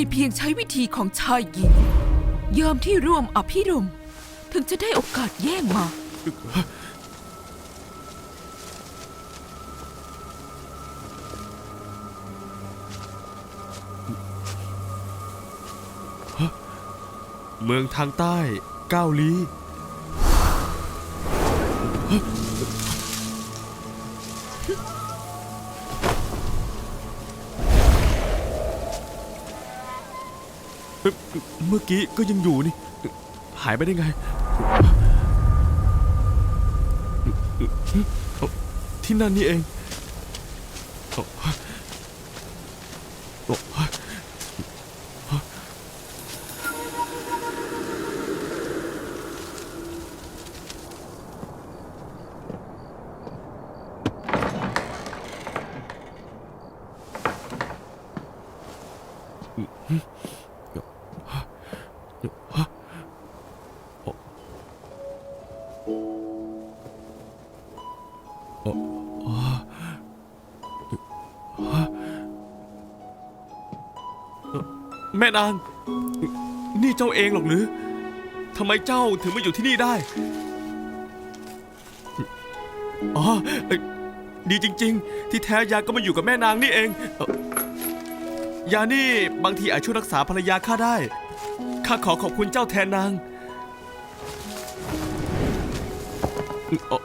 มีเพียงใช้วิธีของชายหญิง ยอมที่ร่วมอภิรม ถึงจะได้โอกาสแย่งมา เมืองทางใต้เก้าลี้ เอ่อเมื่อกี้ก็ยังอยู่นี่ หายไปได้ไง ที่นั่นนี่เองโอ้โอ้ แม่นาง นี่เจ้าเองหรอกหรือทำไมเจ้าถึงมาอยู่ที่นี่ได้ อ๋อเอ่อดีจริง ๆ ที่แท้ยาก็มาอยู่กับแม่นางนี่เองเอ่อยานี่บางทีอาจช่วยรักษาภรรยาข้าได้ ข้าขอขอบคุณเจ้าแทนนางอ๋อ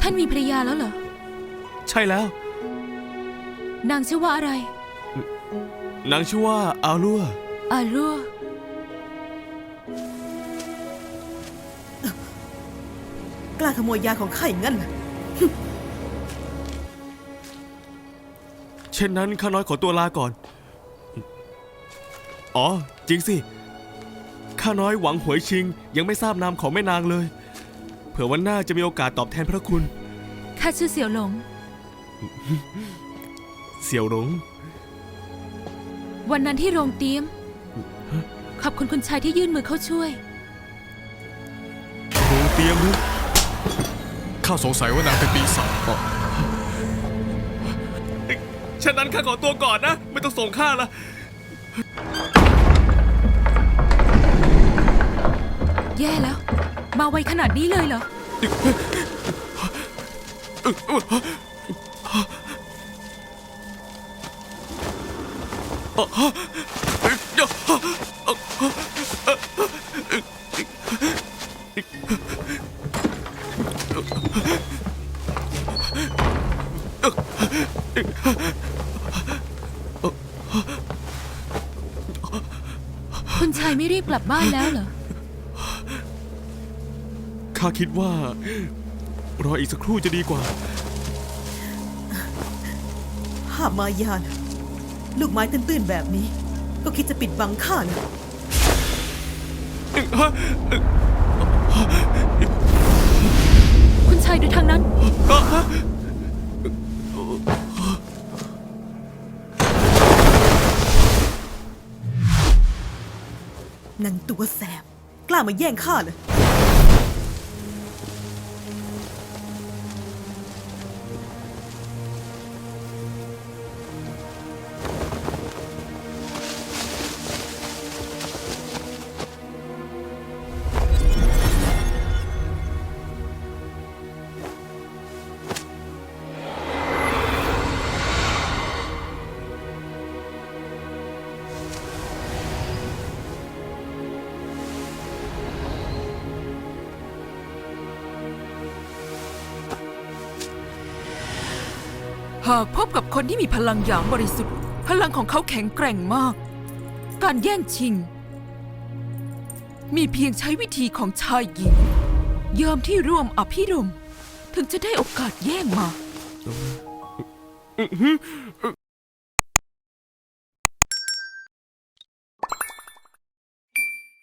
ท่านมีภรรยาแล้วเหรอ ใช่แล้ว นางชื่อว่าอะไร นางชื่อว่าอาลัวอาลัวกล้าขโมยยาของข้าอย่างนั้นเหรอเช่นนั้นข้าน้อยขอตัวลาก่อน อ๋อ จริงสิ ข้าน้อยหวังหวยชิง ยังไม่ทราบนามของแม่นางเลย เผื่อวันหน้าจะมีโอกาสตอบแทนพระคุณ ข้าชื่อเสี่ยวหลง เสี่ยวหลงวันนั้นที่โรงเตรียม ขอบคุณคุณชายที่ยื่นมือเข้าช่วย โรงเตรียมหรือข้าสงสัยว่านางเป็นปีศาจฉะนั้นข้าขอตัวก่อนนะ ไม่ต้องส่งข้าละ แย่แล้ว มาไวขนาดนี้เลยเหรอ คุณชายไม่รีบกลับบ้านแล้วเหรอ ข้าคิดว่า รออีกสักครู่จะดีกว่าห้ามายานะ ลูกไม้ตื้นๆแบบนี้ ก็คิดจะปิดบังข้าเลยคุณชายดูทางนั้น นางตัวแสบ กล้ามาแย่งข้าเลยากพบกับคนที่มีพลังอย่างบริสุทธิ์ พลังของเขาแข็งแกร่งมาก การแย่งชิง มีเพียงใช้วิธีของชายหญิง ยอมที่ร่วมอภิรม ถึงจะได้โอกาสแย่งมา